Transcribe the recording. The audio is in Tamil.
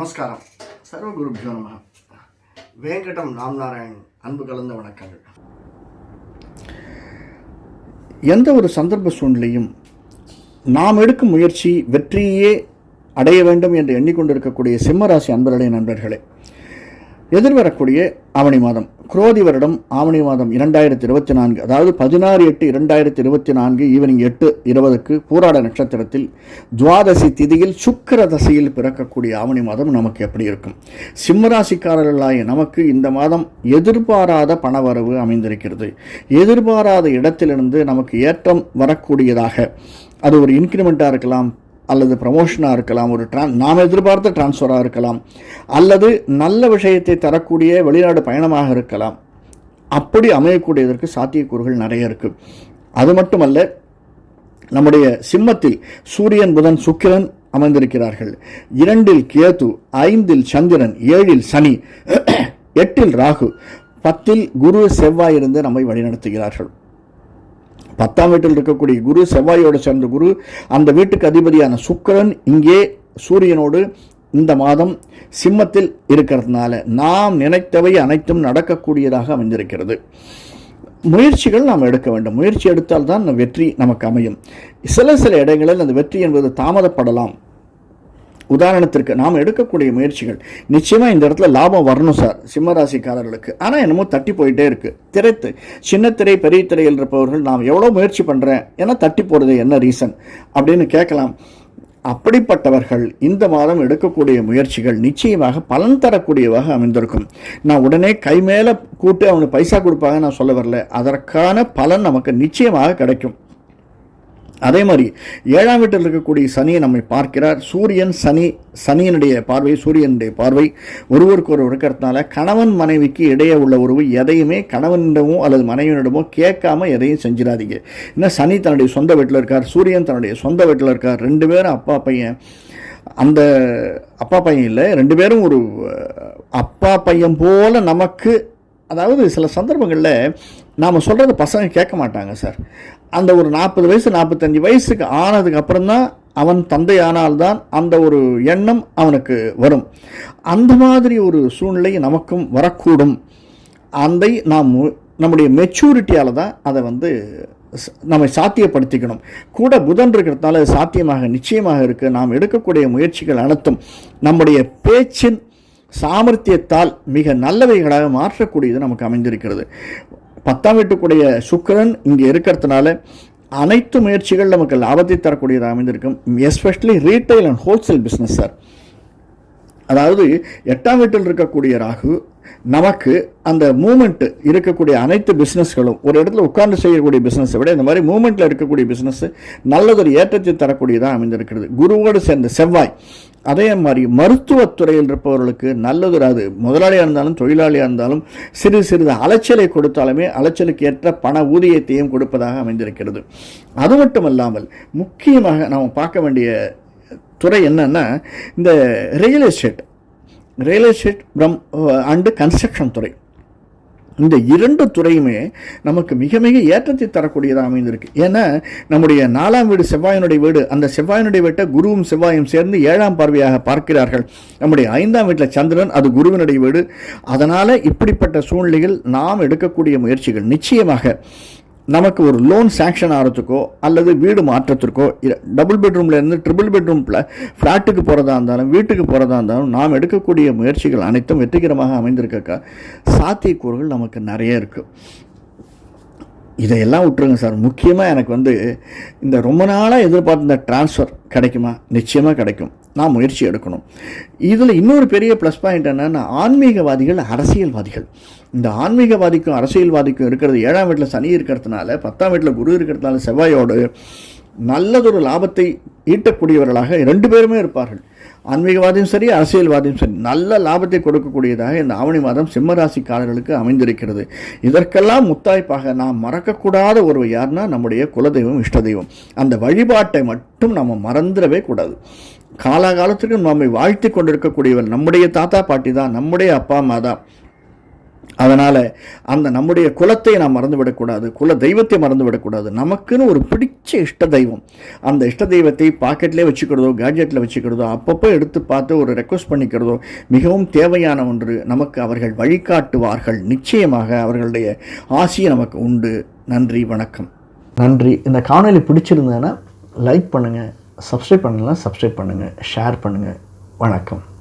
நமஸ்காரம். சர்வகுருப்ஜோ நம. வேங்கடம் ராம்நாராயண் அன்பு கலந்த வணக்கங்கள். எந்த ஒரு சந்தர்ப்ப சூழ்நிலையும் நாம் எடுக்கும் முயற்சி வெற்றியே அடைய வேண்டும் என்று எண்ணிக்கொண்டிருக்கக்கூடிய சிம்மராசி அன்பர்களே நண்பர்களே. எதிர்வரக்கூடிய ஆவணி மாதம். குரோதி வருடம் ஆவணி மாதம் இரண்டாயிரத்தி இருபத்தி நான்கு அதாவது பதினாறு எட்டு இரண்டாயிரத்தி இருபத்தி நான்கு ஈவினிங் எட்டு இருபதுக்கு பூராட நட்சத்திரத்தில் துவாதசி திதியில் சுக்கர தசையில் பிறக்கக்கூடிய ஆவணி மாதம் நமக்கு எப்படி இருக்கும்? சிம்மராசிக்காரர்களாகிய நமக்கு இந்த மாதம் எதிர்பாராத பணவரவு அமைந்திருக்கிறது. எதிர்பாராத இடத்திலிருந்து நமக்கு ஏற்றம் வரக்கூடியதாக. அது ஒரு இன்க்ரிமெண்ட்டாக இருக்கலாம். அல்லது ப்ரமோஷனாக இருக்கலாம் ஒரு ட்ரான் நாம் எதிர்பார்த்த டிரான்ஸ்ஃபராக இருக்கலாம் அல்லது நல்ல விஷயத்தை தரக்கூடிய வெளிநாடு பயணமாக இருக்கலாம். அப்படி அமையக்கூடியதற்கு சாத்தியக்கூறுகள் நிறைய இருக்குது அது மட்டுமல்ல நம்முடைய சிம்மத்தில் சூரியன் புதன் சுக்கிரன் அமைந்திருக்கிறார்கள். இரண்டில் கேது ஐந்தில் சந்திரன் ஏழில் சனி எட்டில் ராகு பத்தில் குரு செவ்வாய் இருந்து நம்மை வழிநடத்துகிறார்கள். பத்தாம் வீட்டில் இருக்கக்கூடிய குரு செவ்வாயோடு சேர்ந்த குரு அந்த வீட்டுக்கு அதிபதியான சுக்கிரன் இங்கே சூரியனோடு இந்த மாதம் சிம்மத்தில் இருக்கிறதுனால நாம் நினைத்தவை அனைத்தும் நடக்கக்கூடியதாக அமைந்திருக்கிறது. முயற்சிகள் நாம் எடுக்க வேண்டும். முயற்சி எடுத்தால் தான் வெற்றி நமக்கு அமையும். சில சில இடங்களில் அந்த வெற்றி என்பது தாமதப்படலாம். உதாரணத்திற்கு நாம் எடுக்கக்கூடிய முயற்சிகள். நிச்சயமாக இந்த இடத்துல லாபம் வரணும் சார் சிம்மராசிக்காரர்களுக்கு. ஆனால் என்னமோ தட்டி போயிட்டே இருக்குது திரைத்து சின்ன திரை பெரிய திரையில் இருப்பவர்கள் நாம் எவ்வளோ முயற்சி பண்ணுறேன் ஏன்னா தட்டி போகிறது என்ன ரீசன்? அப்படின்னு கேட்கலாம். அப்படிப்பட்டவர்கள் இந்த மாதம் எடுக்கக்கூடிய முயற்சிகள் நிச்சயமாக பலன் தரக்கூடியவாக அமைந்திருக்கும். நான் உடனே கை மேலே கூட்டு அவனுக்கு பைசா கொடுப்பாங்க நான் சொல்ல வரல. அதற்கான பலன் நமக்கு நிச்சயமாக கிடைக்கும். அதே மாதிரி ஏழாம் வீட்டில் இருக்கக்கூடிய சனியை நம்மை பார்க்கிறார். சூரியன் சனி சனியினுடைய பார்வை சூரியனுடைய பார்வை ஒருவருக்கு ஒரு இருக்கிறதுனால கணவன் மனைவிக்கு இடையே உள்ள உறவு எதையுமே கணவனிடமோ அல்லது மனைவியிடமோ கேட்காம எதையும் செஞ்சிடாதீங்க. இன்னும் சனி தன்னுடைய சொந்த வீட்டில் இருக்கார் சூரியன் தன்னுடைய சொந்த வீட்டில் இருக்கார். ரெண்டு பேரும் அப்பா பையன் அந்த அப்பா பையன் இல்லை ரெண்டு பேரும் ஒரு அப்பா பையன் போல நமக்கு அதாவது சில சந்தர்ப்பங்களில் நாம் சொல்கிறத பசங்க கேட்க மாட்டாங்க சார். அந்த ஒரு நாற்பது வயசு நாற்பத்தஞ்சு வயசுக்கு ஆனதுக்கு அப்புறம்தான் அவன் தந்தையானால்தான் அந்த ஒரு எண்ணம் அவனுக்கு வரும். அந்த மாதிரி ஒரு சூழ்நிலை நமக்கும் வரக்கூடும். அந்த நாம் நம்முடைய மெச்சூரிட்டியால் தான் அதை வந்து நம்ம சாத்தியப்படுத்திக்கணும். கூட புதன் இருக்கிறதுனால சாத்தியமாக நிச்சயமாக இருக்குது நாம் எடுக்கக்கூடிய முயற்சிகள் அனைத்தும் நம்முடைய பேச்சின் சாமர்த்தியத்தால் மிக நல்லவைகளாக மாற்றக்கூடியது நமக்கு அமைந்திருக்கிறது. பத்தாம் வீட்டுக்குடைய சுக்கரன் இங்கே இருக்கிறதுனால அனைத்து முயற்சிகள் நமக்கு லாபத்தை தரக்கூடியதாக அமைந்திருக்கும். Especially retail and wholesale business sir அதாவது எட்டாம் வீட்டில் இருக்கக்கூடிய ராகு நமக்கு அந்த மூமெண்ட்டு இருக்கக்கூடிய அனைத்து பிஸ்னஸ்களும் ஒரு இடத்துல உட்கார்ந்து செய்யக்கூடிய பிஸ்னஸை விட இந்த மாதிரி மூமெண்ட்டில் இருக்கக்கூடிய பிஸ்னஸ் நல்லதொரு ஏற்றத்தை தரக்கூடியதாக அமைந்திருக்கிறது. குருவோடு சேர்ந்த செவ்வாய் அதே மாதிரி மருத்துவத்துறையில் இருப்பவர்களுக்கு நல்லதொரு அது முதலாளியாக இருந்தாலும் தொழிலாளியாக இருந்தாலும் சிறு சிறிது அலைச்சலை கொடுத்தாலுமே அலைச்சலுக்கு ஏற்ற பண ஊதியத்தையும் கொடுப்பதாக அமைந்திருக்கிறது. அது மட்டுமல்லாமல் முக்கியமாக நாம் பார்க்க வேண்டிய துறை என்னன்னா இந்த real estate real estate from and construction துறை. இந்த இரண்டு துறையுமே நமக்கு மிக மிக ஏற்றத்தை தரக்கூடியதாக அமைந்திருக்கு. ஏன்னா நம்முடைய நாலாம் வீடு செவ்வாயினுடைய வீடு அந்த செவ்வாயினுடைய வீட்டை குருவும் செவ்வாயும் சேர்ந்து ஏழாம் பார்வையாக பார்க்கிறார்கள். நம்முடைய ஐந்தாம் வீட்டில் சந்திரன் அது குருவினுடைய வீடு. அதனால் இப்படிப்பட்ட சூழ்நிலையில் நாம் எடுக்கக்கூடிய முயற்சிகள் நிச்சயமாக நமக்கு ஒரு லோன் சேங்ஷன் ஆகிறதுக்கோ அல்லது வீடு மாற்றத்திற்கோ டபுள் பெட்ரூமில் இருந்து ட்ரிபிள் பெட்ரூம் ஃப்ளாட்டுக்கு போகிறதா இருந்தாலும் வீட்டுக்கு போகிறதா இருந்தாலும் நாம் எடுக்கக்கூடிய முயற்சிகள் அனைத்தும் வெற்றிகரமாக அமைந்திருக்க சாத்தியக்கூறுகள் நமக்கு நிறைய இருக்குது இதையெல்லாம் விட்டுருங்க சார். முக்கியமாக எனக்கு வந்து இந்த ரொம்ப நாளாக எதிர்பார்த்த இந்த டிரான்ஸ்ஃபர் கிடைக்குமா? நிச்சயமாக கிடைக்கும். நான் முயற்சி எடுக்கணும். இதில் இன்னொரு பெரிய ப்ளஸ் பாயிண்ட் என்னென்னா ஆன்மீகவாதிகள் அரசியல்வாதிகள். இந்த ஆன்மீகவாதிக்கும் அரசியல்வாதிக்கும் இருக்கிறது ஏழாம் வீட்டில் சனி இருக்கிறதுனால பத்தாம் வீட்டில் குரு இருக்கிறதுனால செவ்வாயோடு நல்லதொரு லாபத்தை ஈட்டக்கூடியவர்களாக ரெண்டு பேருமே இருப்பார்கள். ஆன்மீகவாதியும் சரி அரசியல்வாதியும் சரி நல்ல லாபத்தை கொடுக்கக்கூடியதாக இந்த ஆவணி மாதம் சிம்மராசிக்காரர்களுக்கு அமைந்திருக்கிறது. இதற்கெல்லாம் முத்தாய்ப்பாக நாம் மறக்கக்கூடாத ஒரு யார்னா நம்முடைய குலதெய்வம் இஷ்ட தெய்வம் அந்த வழிபாட்டை மட்டும் நம்ம மறந்துடவே கூடாது. காலாகாலத்திற்கு நம்மை வாழ்த்தி கொண்டிருக்கக்கூடியவர் நம்முடைய தாத்தா பாட்டி தான் நம்முடைய அப்பா அம்மா தான். அதனால் அந்த நம்முடைய குலத்தை நாம் மறந்துவிடக்கூடாது குல தெய்வத்தை மறந்துவிடக்கூடாது. நமக்குன்னு ஒரு பிடிச்ச இஷ்ட தெய்வம். அந்த இஷ்ட தெய்வத்தை பாக்கெட்லேயே வச்சுக்கிறதோ கேட்ஜெட்டில் வச்சுக்கிறதோ அப்பப்போ எடுத்து பார்த்து ஒரு ரெக்வஸ்ட் பண்ணிக்கிறதோ மிகவும் தேவையான ஒன்று நமக்கு அவர்கள் வழிகாட்டுவார்கள். நிச்சயமாக அவர்களுடைய ஆசி நமக்கு உண்டு. நன்றி வணக்கம். நன்றி. இந்த காணொலி பிடிச்சிருந்ததுன்னா லைக் பண்ணுங்கள் சப்ஸ்கிரைப் பண்ணலாம் சப்ஸ்கிரைப் பண்ணுங்கள் ஷேர் பண்ணுங்கள் வணக்கம்.